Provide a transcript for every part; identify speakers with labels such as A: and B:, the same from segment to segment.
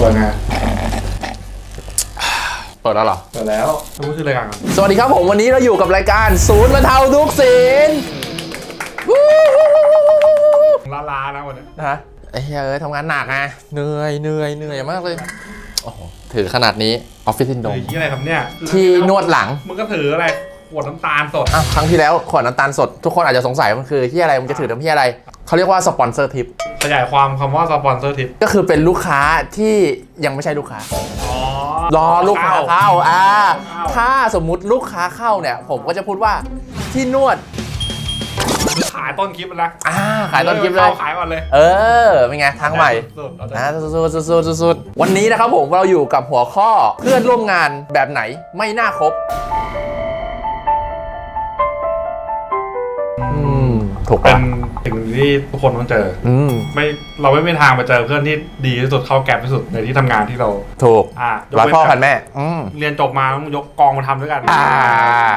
A: เปิดไง
B: เปิดแล้วเหรอ
A: เปิดแล้วรู้ชื่อรายการก่อน
B: สวัสดีครับผมวันนี้เราอยู่กับรายการศูนย์บรรเทาทุกสินวู้ฮู้ฮู้ฮู้ฮู้ฮู้
A: ลาลานะวันนี้
B: นะฮะไอ้เหี้ยเอ้ยทำงานหนักไงเหนื่อยเหนื่อยเหนื่อยมากเลยโอ้โหถือขนาดนี้ออฟฟิศซินโด
A: เฮ้
B: ม
A: ยยี่อะไรครับเนี่ย
B: ที่นวดหลัง
A: มึงก็ถืออะไรขวดน้ำตาลสด
B: อ้าวครั้งที่แล้วขวดน้ำตาลสด ทุกคนอาจจะสงสัยมันคือที่อะไรมันจะถือทำที่อะไรเขาเรียกว่าสปอนเซอร์ทิป
A: ขยายความคำว่าสปอนเซอร์ทิป
B: ก็คือเป็นลูกค้าที่ยังไม่ใช่ลูกค้า
A: อ๋อ
B: รอลูกค้าเข้าอ่า
A: เข้า
B: ถ้าสมมุติลูกค้าเข้าเนี่ย ผมก็จะพูดว่าที่นวด
A: ขายต้นคลิปมันนะ
B: อ่าขายต้นคลิปเลย
A: ข้าขายก่อนเลย
B: เออเป็นไงทางใหม่
A: สุดๆเอาแต่
B: นะสุดๆสุดๆสุดๆสุดๆวันนี้นะครับผมเราอยู่กับหัวข้อเพื่อนร่วมงานแบบไหนไม่น่าคบอืม ถูก
A: เป็
B: ปะ
A: น สิ่งที่ทุกคนต้องเจอ
B: อืม
A: ไม่เราไม่มีทางไปเจอเพื่อนที่ดีที่สุดเข้าแกรที่สุดในที่ทำงานที่เรา
B: ถูก
A: อะยก
B: ร้อย
A: เว้น
B: พ่อ
A: แบบ
B: พันแม่ อืม
A: เรียนจบมาต้องยกกองมาทำด้วยกัน
B: อ่า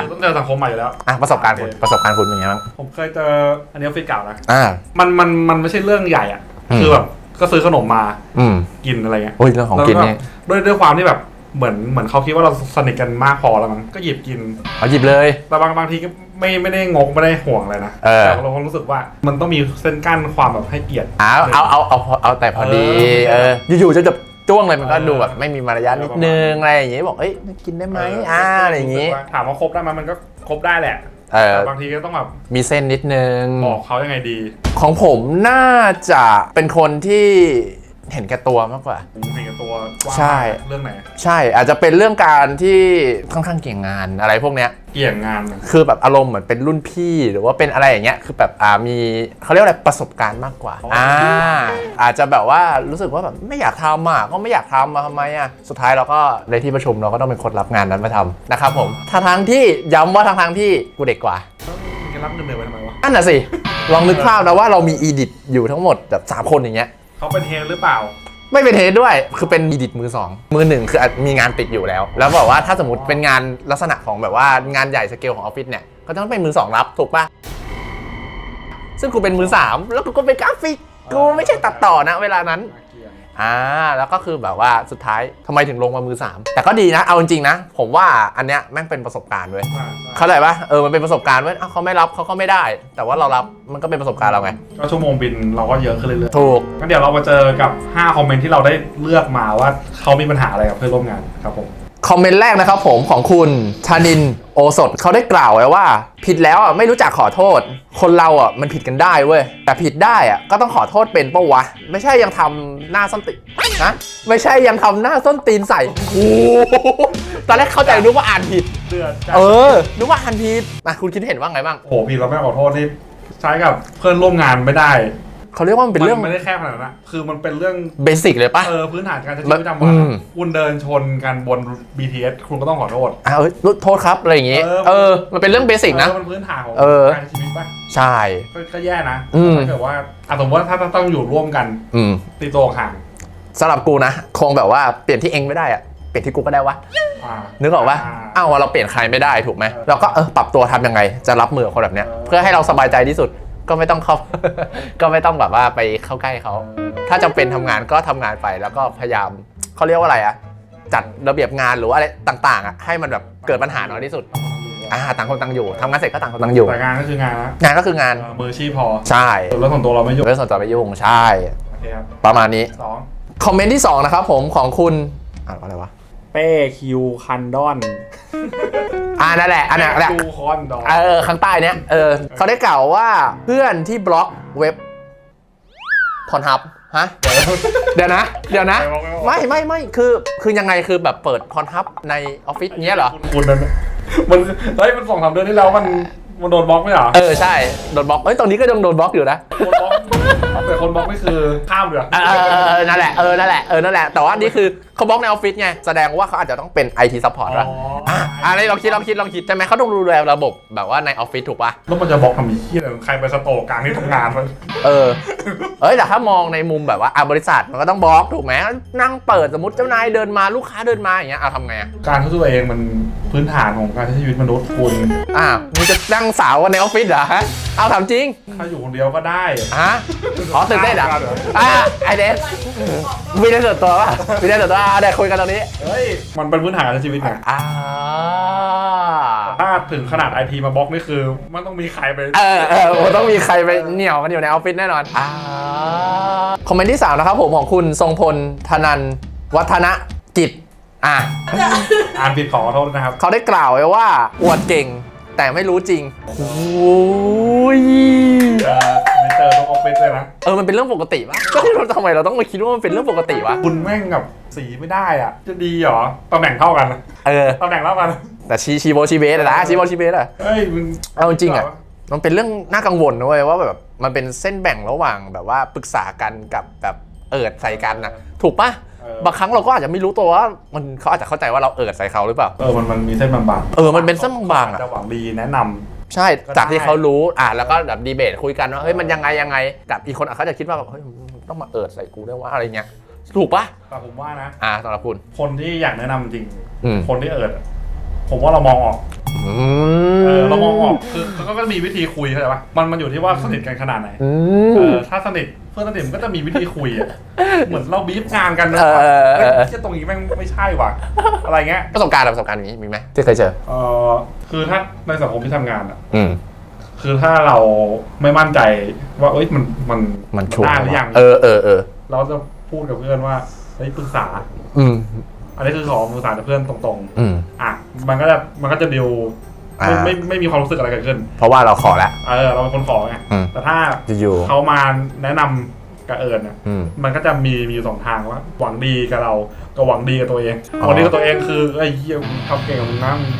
A: คือต้องเจอสังคมใหม่อยู่แล้ว
B: อะประสบการณ์คุณประสบการณ์คุณเป็นไงบ้าง
A: ผมเคยเจออันนี้ออฟฟิศเก่านะ
B: อ่า
A: มันมันมันไม่ใช่เรื่องใหญ่อะ
B: อืม
A: คือแบบก็ซื้อขนมมา
B: อืม
A: กินอะไรเงี้ย
B: โอ้ยเรื่องของกินเนี่ย
A: ด้วยด้วยความที่แบบ เหมือนเหมือนเขาคิดว่าเราสนิทกันมากพอแล้วมั้งก็หยิบกิน
B: เอาหยิบเลย
A: แต่บางบางทีก็ไม่ไม่ได้งกไม่ได้ห่วงอะไรนะ
B: เออ
A: แต่เราก็รู้สึกว่ามันต้องมีเส้นกั้นความแบบให้เกียรติ
B: เอาเอาเอาเอาเอาแต่พอดี
A: เอ
B: เอ
A: อ
B: อ อยู่ๆจะจะจ้วงเลยมันก็
A: เออ
B: ดูแบบไม่มีมารยาทนิดนึงอะไรอย่างงี้บอก เอ้ย กินได้ไหมอ่าอะไรอย่างงี้
A: รู้สึกว่าถามว่าครบได้ไหมมันก็ครบได้แหละ
B: เออ
A: แต่บางทีก็ต้องแบบ
B: มีเส้นนิดนึง
A: บอกเขายังไงดี
B: ของผมน่าจะเป็นคนที่เห็นแก่ตัวมากกว่า
A: ผมเห็นกับตั วกว้าง
B: ใช่
A: เรื่องไหน
B: ใช่อาจจะเป็นเรื่องการที่ค่อนข้างเก่งงานอะไรพวกเนี้ย
A: เกี่ยงงานนะ
B: คือแบบอารมณ์เหมือนเป็นรุ่นพี่หรือว่าเป็นอะไรอย่างเงี้ยคือแบบอ่ามีเขาเรียกว่าอะไรประสบการณ์มากกว่าอ่าอาจจะแบบว่ารู้สึกว่าแบบไม่อยากทำอะก็ไม่อยากทำมาทำไมอะสุดท้ายเราก็ในที่ประชุมเราก็ต้องเป็นคนรับงานนั้นมาทำนะครับผมทางทางๆที่ย้ำว่าทางทางๆที่กูเด็กกว่า
A: มึงจะรับเงินเดือนไปทำไมวะ
B: นั่นน่ะสิลองนึกภาพนะว่าเรามีอีดิทอยู่ทั้งหมดแบบสามคนอย่างเงี้ย
A: เขาเป็นเฮดหรือเปล่า
B: ไม่เป็นเทสด้วย คือเป็นอีดิดมือสองมือหนึ่งคืออาจมีงานติดอยู่แล้ว แล้วบอกว่าถ้าสมมติเป็นงานลักษณะของแบบว่างานใหญ่สเกลของออฟฟิศเนี่ยก็ต้องเป็นมือสองรับถูกปะซึ่งกูเป็นมือสามแล้วกูก็เป็นกราฟิกกูไม่ใช่ตัดต่อนะ เวลานั้น อ่าแล้วก็คือแบบว่าสุดท้ายทำไมถึงลงมามือสามแต่ก็ดีนะ เอาจริงๆนะ ผมว่าอันเนี้ยแม่งเป็นประสบการณ์เว้ยเข้าใจปะเออมันเป็นประสบการณ์เว้ยอ้าวเขาไม่รับเขาก็ไม่ได้ แต่ว่าเรารับมันก็เป็นประสบการณ์เราไง
A: ก็ชั่วโมงบินเราก็เยอะขึ้นเรื่อย
B: ถูก
A: ๆงั้นเดี๋ยวเรามาเจอกับ 5 คอมเมนต์ที่เราได้เลือกมาว่าเขามีปัญหาอะไรกับเพื่อนร่วมงานครับผม
B: คอมเมนต์แรกนะครับผมของคุณธนินโอสดเขาได้กล่าวไว้ว่า ผิดแล้วอะไม่รู้จักขอโทษ คนเราอะมันผิดกันได้เว้ยแต่ผิดได้อะก็ต้องขอโทษเป็นปะวะ ไม่ใช่ยังทำหน้าส้นตีนนะไม่ใช่ยังทำหน้าส้นตีนใส่โอ้โหตอนแรกเข้าใจนึกว่าอ่านผิด
A: เดือดจัด
B: เออนึกว่าอ่านผิดอะคุณคิดเห็นว่าไงบ้าง
A: โอ้โหพี่เราไม่ขอโทษที่ใช้กับเพื่อนร่วมงานไม่ได้
B: เขาเรียกว่ามันเป็นเรื่อง
A: มันไม่ได้แค่ขนาดนั้นนะคือมันเป็นเรื่อง
B: เบสิกเลยปะ
A: เออพื้นฐานการใช้ชีวิตประจำวัน
B: อื
A: อะ
B: ม
A: คุณเดินชนกันบน BTS คุณก็ต้องขอโทษ
B: อะเอ้ยโทษครับอะไรอย่างงี้
A: เออ
B: เออ มันเป็นเรื่องเบสิกนะ
A: เออมันพื้นฐานของ
B: เออ
A: การใช้ชีวิตป่ะ
B: ใช่
A: ก็ก็แย่นะ
B: อืม
A: ถ้าเกิดว่าอะสมมติว่าถ้าถ้าต้องอยู่ร่วมกัน
B: อืม
A: ตีตัวห่าง
B: สำหรับกูนะ คงแบบว่าเปลี่ยนที่เองไม่ได้อะเปลี่ยนที่กูก็ได้วะ
A: อ่า
B: นึกออกปะ
A: อ่า
B: อ้าวเราเปลี่ยนใครไม่ได้ถูกไหม
A: เออ
B: เราก็เออปรับตัวทำยังไง จะรับมือกับคนแบบเนี้ย
A: เออ
B: เพื่อให้เราสบายใจที่สุด ก็ไม่ต้องเข้า ก็ไม่ต้องแบบว่าไปเข้าใกล้เขา ถ้าจำเป็นทำงานก็ทำงานไปแล้วก็พยายามเขาเรียกว่าอะไรอะจัดระเบียบงานหรือว่าอะไรต่างๆอะให้มันแบบเกิดปัญหาน้อยที่สุดอ่าต่างคนต่างอยู่ทำงานเสร็จก็ต่างคนต่างอยู่
A: แต่งานก็คืองานนะ
B: งานก็คืองาน
A: เออมืออาชีพพอ
B: ใช่
A: ส่วนเรื่องของตัวเราไม่ยุ่ง
B: เรื่องส่วนตัวไปยุ่งใช่
A: โอเคครับ
B: ประมาณนี้
A: สอง
B: คอมเมนต์ที่สองนะครับผมของคุณอ่านว่าอะไรวะ
A: เป้คิวคันดอน
B: อ่านั่นแหละอันนั้นแหละ
A: คิวคอนดอน
B: เออข้างใต้เนี้ยเออเขาได้กล่าวว่าเพื่อนที่บล็อกเว็บพรฮับฮะ เดี๋ยวนะ เดี๋ยวนะ ไม่ไม่ไม่คือคือยังไงคือแบบเปิดพรฮับในออฟฟิศเนี้ยเหรอ
A: คุณนั่นน่ะมันเฮ้ยมันสองสามเดือนที่แล้วมันมันโดนบล็อกไม่เหรอ
B: เออใช่โดนบล็อกเอ้ยตรงนี้ก็ยังโดนบล็อกอยู่นะ
A: คนบล็อกแต่คนบล็อกนี่คือข้ามเลยเหรอ
B: เออเออเออนั่นแหละเออนั่นแหละเออนั่นแหละแต่ว่านี่คือ เขาเขาบล็อกในออฟฟิศไง แสดงว่าเขาอาจจะต้องเป็น IT support ป่ะ
A: อ๋อ
B: อะอะไรลองคิดลองคิดลองคิดใช่ไหมเขาต้องดูแลระบบแบบว่าในออฟฟิศถูกป่ะ
A: แล้วมันจะบล็อกทำไมเฮียอะไรใครไปสโตร์กลางที่ทำงานมัน
B: เออ เอ้ยแต่ถ้ามองในมุมแบบว่าอะบริษัทมันก็ต้องบล็อกถูกไหมนั่งเปิดสมมติเจ้านายเดินมาลูกค้าเดินมาอย่างเงี้ยเอาทำไงอะ
A: การช่วยตัวเองมันพื้นฐานของการใช้ชีวิตมนุษย์คุณ
B: อะมึงจะนั่งสาวกันในออฟฟิศเหรอฮะเอาถามจริง
A: ถ้าอยู่คนเดียวก็ได้
B: ฮะอ๋อตื่นเต้นเหรออะไอเดนมีได้ส่วนตัวป่ะมีได้ส่วนตัวอะได้คุยกันตรงนี้
A: เฮ้ย มันเป็นพื้นฐานการใช้ชีวิตไง
B: อ่า
A: ถ้าถึงขนาดไอทีมาบล็อกนี่คือ มันต้องมีใครไป
B: เออเออมันต้องมีใครไปเหนี่ยวกันอยู่ในออฟฟิศแน่นอนอ่าคอมเมนต์ที่ 3 นะครับผมของคุณทรงพลธนันวัฒนกิจอะ
A: อ่านผิดขอโทษนะครับ
B: เขาได้กล่าวไว้ว่าอวดเก่ง แต่ไม่รู้จริงโอ้ย
A: เออไม่เจอทุกออฟฟิศเลยนะ
B: เออมันเป็นเรื่องปกติปะก็ที่เราทำไมเราต้องมาคิดว่ามันเป็นเรื่องปกติวะ
A: คุณแม่งกับสีไม่ได้อะ จะดีเหรอตำแหน่งเท่ากัน
B: เออ
A: ตำแหน่งเท่ากัน
B: แต่ชีชีโบชีเบสอะนะชีโบชีเบสอะ
A: เฮ้ยมึง
B: เอาจริงอะมันเป็นเรื่องน่ากังวลนะเว้ยว่าแบบมันเป็นเส้นแบ่งระหว่างแบบว่าปรึกษากันกับแบบเอิดใส่กันนะถูกปะ
A: เออ บา
B: งครั้งเราก็อาจจะไม่รู้ตัวว่ามันเขาอาจจะเข้าใจว่าเราเอิดใส่เขาหรือเปล่า
A: เออมันมันมีเส้นบางๆ
B: เออมันเป็นเส้นบางๆอะ
A: จะหวังดีแนะนำ
B: ใช่
A: ก็ได้
B: จากที่เขารู้อะแล้วก็แบบดีเบตคุยกันว่าเฮ้ยมันยังไงยังไงกับอีกคนอะเขาจะคิดว่าแบบเฮ้ยมึงต้องมาเอิดใส่กูได้วยว่าอะไรเงี้ยถูกปะ
A: แต่ผมว่านะ
B: อ่าสำหรับคุณ
A: คนที่อยากแนะนำจริง
B: อืม
A: คนที่เอิดอะผมว่าเรามองออก
B: อื
A: เออเรามองออกคือเขาก็มีวิธีคุยเข้าใจปะมันมันอยู่ที่ว่าสนิทกันขนาดไหน
B: อื
A: เอ
B: ม
A: อถ้าสนิทเพื่อนสนิทมันก็จะมีวิธีคุยอะเหมือนเราบีฟงานกันนะ
B: เออเออเออ
A: เฮ้ยเชี่ยตรงนี้แม่งไม่ใช่ว่ะอะไรเงี้ย
B: ประสบการณ์อะประสบการณ์นี้มีไหมที่เคยเจอ
A: เออคือถ้าในสังคมที่ทำงานอะ
B: อืม
A: คือถ้าเราไม่มั่นใจว่าเอ้ยมันมัน
B: มันชัวร์
A: ได้หรือยัง
B: เออเออเออ
A: เราจะพูดกับเพื่อนว่าเฮ้ยปรึกษา
B: อืม
A: อันนี้คือขอปรึกษากับเพื่อนตรง
B: อืม
A: ๆ อะ มันก็จะมันก็จะดิวไม่
B: อ่า
A: ไม่ไม่มีความรู้สึกอะไรเกิดขึ้น
B: เพราะว่าเราขอแล้ว
A: เออเราเป็นคนขอไง
B: อืม
A: แต่ถ้า
B: อยู่
A: เขามาแนะนำกับเอิญเนี่ย
B: อืม
A: มันก็จะมีมีอยู่สองทางว่า หวังดีกับเรากับหวังดีกับตัวเอง
B: อ๋อ
A: หวังดีกับตัวเองคือไอ้ยเหี้ยมึงทำเก่งกับมึงนะมึง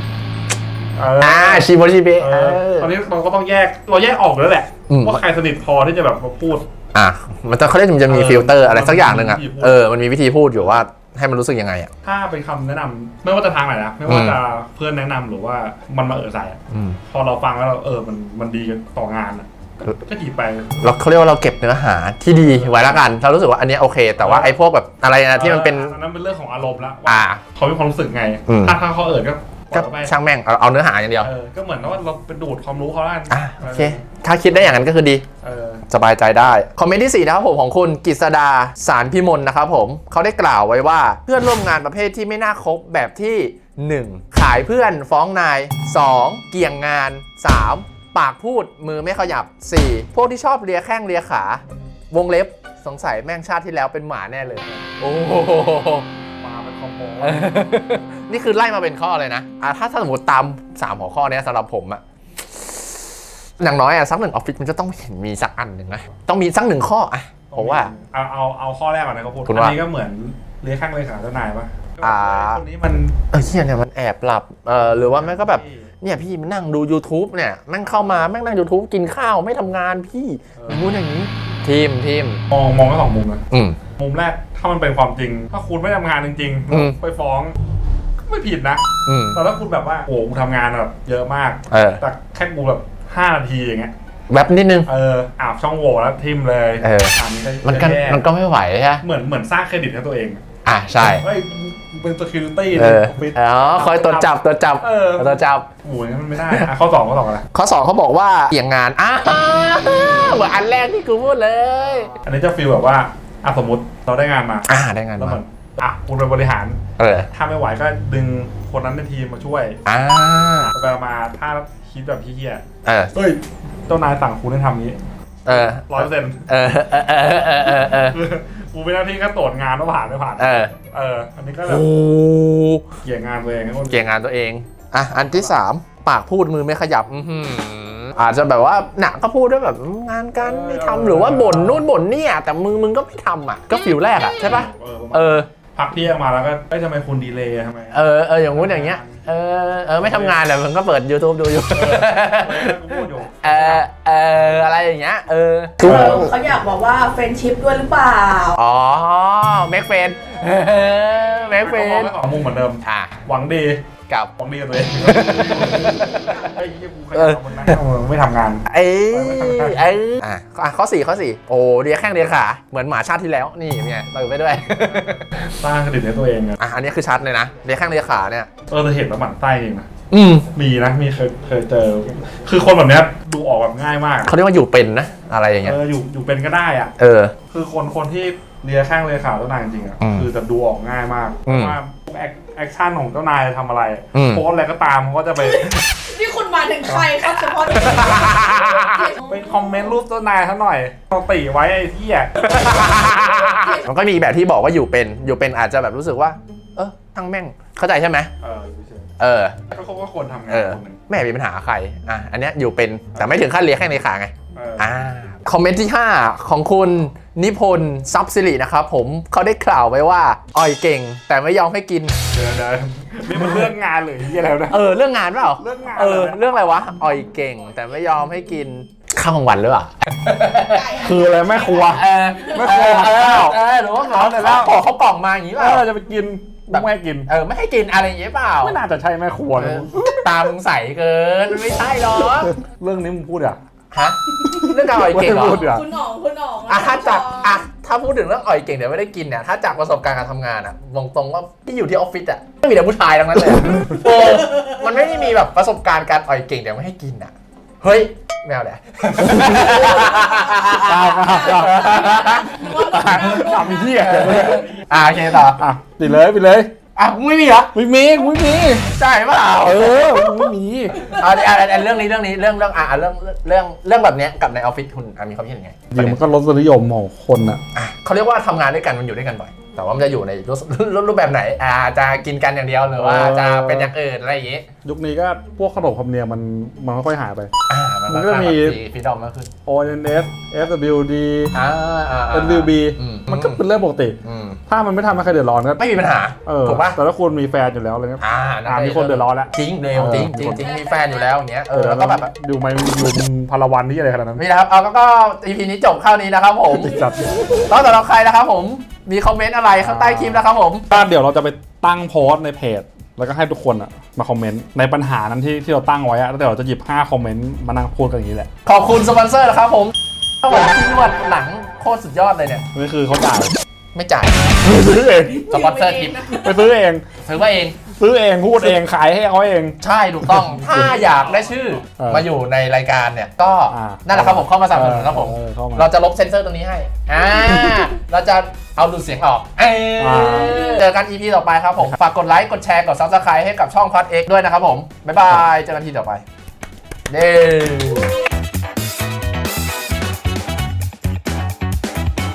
A: เออ
B: อ่าชิโมชิเบะ
A: เออตอนนี้เราก็ต้องแยกเราแยกออกแล้วแหละ
B: อืม
A: ว่าใครสนิทพอที่จะแบบมาพูด
B: อะมันจะเขาเรียกมันจะมี
A: เออ
B: ฟิลเตอร์อะไรสักอย่างหนึ่งอะ
A: มันมีวิธีพูด
B: เออมันมีวิธีพูดอยู่ว่า ให้มันรู้สึกยังไงอะ
A: ถ้าเป็นคำแนะนำไม่ว่าจะทางไหนนะไม่ว่าจะเพื่อนแนะนำหรือว่ามันมาเออใส่อะ
B: อืม
A: พอเราฟังแล้วเราเออมันมันดีต่องานอะก็ก็หยิบไป
B: เราเขาเรียกว่าเราเก็บเนื้อหาที่ดีไว้แล้วกัน เรารู้สึกว่าอันเนี้ยโอเค แต่ว่าไอ้พวกแบบอะไรนะที่มันเป็น
A: อันนั้นเป็นเรื่องของอารมณ์ละว่า
B: อ่า
A: เขามีความรู้สึกไง
B: อืม
A: ถ้าถ้าเขาเอิดก็ ปล่
B: ก็
A: อยเขาไป
B: ช่างแม่งเอาเอาเนื้อหาอย่างเดียว
A: เออก็เหมือนว่าเราไปดูดความรู้เขาแล้วกัน
B: อะโอเค ถ้าคิดได้อย่างนั้นก็คือดี
A: เออ
B: สบายใจได้ คอมเมนต์ที่ 4 นะครับผมของคุณกฤษดาสารพิมลนะครับผมเขาได้กล่าวไว้ว่าเพื่อนร่วมงานประเภทที่ไม่น่าคบแบบที่ 1. ขายเพื่อนฟ้องนาย 2. เกี่ยงงาน 3. ปากพูดมือไม่ขยับ 4. พวกที่ชอบเลียแข้งเลียขา วงเล็บสงสัยแม่งชาติที่แล้วเป็นหมาแน่เลย โอ้โห
A: มาเป็นคอมโบ
B: นี่คือไล่มาเป็นข้อเลยนะอะถ้าสมมติตาม 3 หัวข้อเนี้ยสำหรับผมอะอย่างน้อยอะสักหนึ่งออฟฟิศมันจะต้องเห็นมีสักอันหนึ่งนะต้องมีสักหนึ่งข้ออะผมว่า
A: เอาเอาเอาข้อแรกก่อนนะเขาพูด
B: คุณ
A: อั
B: ว่า
A: นนี้ก็เหมือนเลี้ยข้างเลยขาเจ้านายปะ
B: อ่า
A: คนนี้มัน
B: เออเฮียเนี่ยมันแอบหลับเออหรือว่าแม่งก็แบบเนี่ยพี่มันนั่งดู YouTube เนี่ยแม่งเข้ามาแม่งนั่ง YouTube กินข้าวไม่ทำงานพี่อย่างงู้นอย่างนี้ทีมทีม
A: มองมองทั้งสองมุมนะ
B: อืม
A: มุมแรกถ้ามันเป็นความจริง ถ้าคุณไม่ทำงานจริง
B: อืม
A: ไปฟ้องก็ ไม่ผิดนะ
B: อืม
A: แต่ถ้าคุณแบบว่าโอ้โหกูทำงานแบบเยอะมาก
B: เออ
A: แต่แค่กูแบบห้านาทีอย่างเงี้ย
B: แวบนิดนึง
A: เอออาบช่องโหว่แล้วทิมเลย
B: เออ
A: อันนี้ก็
B: มันก็
A: แย่
B: มันก็ไม่ไหวใช่ไหม
A: เหมือนเหมือนสร้างเครดิตให้ตัวเอง
B: อะใช่
A: เฮ้ยมึงเป็น security
B: เอ
A: ใน
B: อ
A: ออฟฟิศ
B: อ๋อคอยตรวจจับตรวจจับ
A: เออ
B: ตรวจจับ
A: โอ้ยงั้นมันไม่ได้อะข้อสองข้อสองอะไร
B: ข้อ2เขาบอกว่าเกี่ยงงานอ่าเหมือนอันแรกที่กูพูดเลย
A: อันนี้จะฟีลแบบว่าอะสมมติเราได้งานมา
B: อ่าได้งาน
A: แล้ว
B: มา
A: เหมือน อะคุณเป็นบริหาร
B: เออ
A: ถ้าไม่ไหวก็ดึงคนนั้นในทีมมาช่วย
B: อ่า
A: ไปมาถ้าคิดแบบเฮี้ย
B: เออ
A: ๆเฮ้ยเจ้านายสั่งคุณให้ทำนี้
B: เออ
A: ร้อยเปอร์เซ็นต์
B: เออเออเออเออเออเออ
A: กูเป็นหน้าที่แค่ตรวจงานว่าผ่านไม่ผ่าน
B: เออ
A: เอออันนี้ก็แบ
B: โอ้
A: บเกี่ยงงานตัวเองนะคน
B: เกี่ยงงานตัวเองอะอันที่3ปากพูดมือไม่ขยับอื้อหืออาจจะแบบว่าหนักก็พูดด้วยแบบงานการไม่ทำหรือว่าบ่นนู่นบ่นนี่อะแต่มือมึงก็ไม่ทำอะ ก็ฟิลแรกอะใช่ปะ
A: เออ ประมาณ
B: เออ
A: พักเที่ยงมาแล้วก็เอ้ยทำไมคุณดีเลย์ทำไม
B: เออเอออย่างงู้นอย่างเงี้ยเออเออไม่ทำงานแต่มึงก็เปิด YouTube ดูอยู่
A: กูพูดอยู่
B: เออเอออะไรอย่างเงี้ยเออ
C: เออเขาอยากบอกว่าเฟรนชิพด้วยหรือเปล่า
B: อ๋อเมกเฟนเมแม็กเฟ
A: มอง
B: น
A: ได้สองมุมเหมือนเดิม
B: อะ
A: หวังดี
B: กับ
A: หวังดีกับตัวเองไอ้เหี้ยกูข
B: เอ
A: ยั
B: อ
A: นมันนะไม่ทำงาน
B: เอ้ยเอ้ยอะอะข้อสี่ข้อสี่โอ้เรียกแข้งเรียกขาเหมือนหมาชาติที่แล้วนี่เนี่ยเติมไปด้วย
A: สร้างเครดิตให้ตัวเองอะ
B: อะอันนี้คือชัดเลยนะเรียกแข้งเรียกขาเนี่ย
A: เออแต่เห็นแล้วหมั่นไส้จริงนะ
B: อืม
A: มีนะมีเคยเคยเจอ คือคนแบบเนี้ยดูออกแบบง่ายมากอะ
B: เขาเรียกว่าอยู่เป็นนะอะไรอย่างเงี้ย
A: เอออยู่อยู่เป็นก็ได้อะ
B: เออ
A: คือคนคนที่เลียข้างเลียขาเจ้านายจริงๆอะ
B: อืม
A: คือจะดูออกง่ายมาก
B: อืม
A: ว่าแอค แอคชั่นของเจ้านายทำอะไร
B: อืม
A: โพสอะไรก็ตามเขาก็จะไป
C: นี่คุณมาถึงใครครับเฉพาะ
A: ไปคอมเมนต์รูปเจ้านายเขาหน่อยเอาติไว้ไอ้ที่อะ
B: มันก็มีแบบที่บอกว่าอยู่เป็นอยู่เป็นอาจจะแบบรู้สึกว่า เออทั้งแม่งเข้าใจใช่ไหม
A: เอออยู่เฉย
B: เออ
A: ๆก็เขาก็ควรทำงาน
B: เออ
A: คนหนึ่ง
B: ไม่มีปัญหาใครอะอันเนี้ยอยู่เป็นแต่ไม่ถึงขั้นเรียกแข้งเรียกขาไง
A: เออ
B: อ่าคอมเมนต์ที่ 5 ของคุณ นิพนธ์ซับซิรินะครับผมเขาได้กล่าวไว้ว่าอ่อยเก่ง แต่ไม่ยอมให้กิน
A: เดี๋ยวเดี๋ยวนี่มันเรื่องงานเลยที่อะไรนะ
B: เออเรื่องงานเปล่า
A: เรื่องงาน
B: เออ
A: เหรอ
B: เรื่องอะไรวะอ่อยเก่ง แต่ไม่ยอมให้กินข้าวกลางวันหรือเปล่า
A: คืออะไรแม่ครัว
B: เออ
A: ไม่เคยทำข้าว
B: เออหรือว่าเขา
A: เอาแต่แล้ว
B: ขอเขาวกล่องมาอย่างนี้เป
A: เอ
B: ล่า
A: อจะไปกิน
B: แบบ
A: ไม่ให้กิน
B: เออไม่ให้กินอะไรอย่างนี้เปล่า
A: ไม่น่าจะใช่แม่ครัว
B: เอ
A: นะ
B: อตามึงใสเกินไม่ใช่หรอก
A: เรื่องนี้มึงพูดอะ
B: ฮะเรื่องการอ่อยเก่งเหรอ
A: ไม่พูดอะ
C: คุณหนองคุณหนอง
B: อะถ้าจากอะถ้าพูดถึงเรื่องอ่อยเก่งเดี๋ยวไม่ได้กินเนี่ยถ้าจากประสบการณ์การทำงานอะบอกตรงว่าที่อยู่ที่ออฟฟิศอะไม่มีแต่ผู้ชายทั้งนั้นเลยอะโอ้มันไม่ได้มีแบบประสบการณ์การอ่อยเก่งเดี๋ยวไม่ให้กินอะเฮ้ยไม่เอาเลย
A: กล้ากล้ากล้าทำเหี้ย
B: อะโอเคต่อ
A: อะปิดเลยปิดเลย
B: อะมึงไม่มีเหรอ
A: ไม่มีกูไม่มี
B: ใช่เปล่า
A: เออมึงไม่มี
B: เอาดิอะอะเรื่องนี้เรื่องนี้เรื่องเรื่องอะอะเรื่องเรื่องเรื่องแบบเนี้ยกับในออฟฟิศคุณอะมีความคิดเห็นยังไง
A: จริงมันก็รสนิยมของคนอะ
B: อะเขาเรียกว่าทำงานด้วยกันมันอยู่ด้วยกันบ่อย แต่ว่ามันจะอยู่ในรูปรูปรูปแบบไหน อ่าจะกินกันอย่างเดียวหรือว่า
A: เออ
B: จะเป็นอย่างอื่นอะไรอย่างงี้
A: ยุคนี้ก็พวกขนบธรรมเนียมมันมันค่อยๆหายไป
B: อ่ามัน
A: มันก็มี
B: ฟีดอมมากขึ้น
A: ONS FWD
B: อ่าอ่าอ่า
A: NWB
B: อืม
A: มันก็เป็นเรื่องปกติ
B: อืม
A: ถ้ามันไม่ทำให้ใครเดือดร้อนก็
B: ไม่มีปัญหา
A: เออ
B: ถูกปะ
A: แต่ถ้าคุณมีแฟนอยู่แล้วอะไรเงี้ย
B: อ่า
A: อ่ามีคนเดือดร้อนแล้ว
B: จริงเร็ว
A: เออ
B: จริงจริง
A: มีคน
B: จริงมีแฟนอยู่แล้วอย่างเงี้ยเออแล้วก็แบบ
A: อยู่ไม่อยู่พลวันที่อะไรขนาดนั้น
B: นี่นะครับ เอาก็ก็ EP นี้จบเข้านี้นะครับผม
A: จัด
B: แล้วสำหรับใครนะครับผม มีคอมเมนต์อะไรข้างใต้คลิปนะครับผม
A: ก็เดี๋ยวเราจะไปตั้งโพสต์ในเพจ แล้วก็ให้ทุกคนอะมาคอมเมนต์ในปัญหานั้นที่ที่เราตั้งไว้อะแล้วเดี๋ยวเราจะหยิบ 5 คอมเมนต์มานั่งพูดกันอย่างนี้แหละ
B: ขอบคุณสปอนเซอร์นะครับผมถ้าผมที่นวดหลังโคตรสุดยอดเลยเนี่ย
A: นี่คือเขาจ่าย
B: ไม่จ่าย
A: ซื้อเอง
B: สปอนเซอร์คลิป
A: ไปซื้อเอง
B: ซื้อมาเอง
A: ซื้อเองพูดเองขายให้เขาเอง
B: ใช่ถูกต้อง ถ้าอยากได้ชื่อ
A: เออ
B: มาอยู่ในรายการเนี่ย ก็
A: อ่า
B: นั่นแหละครับผมเข้ามาสนับสนุนครับผม
A: เออเข้ามา
B: เราจะลบเซนเซอร์ตรงนี้ให้ อ่า เราจะเอาดูดเสียงออกเออ
A: อ่า
B: เจอกัน EP ต่อไปครับผม ฝากกดไลค์ กดแชร์ กด Subscribe ให้กับช่องพัดเอ็กด้วยนะครับผม บ๊ายบาย เจอกันทีต่อไป เด้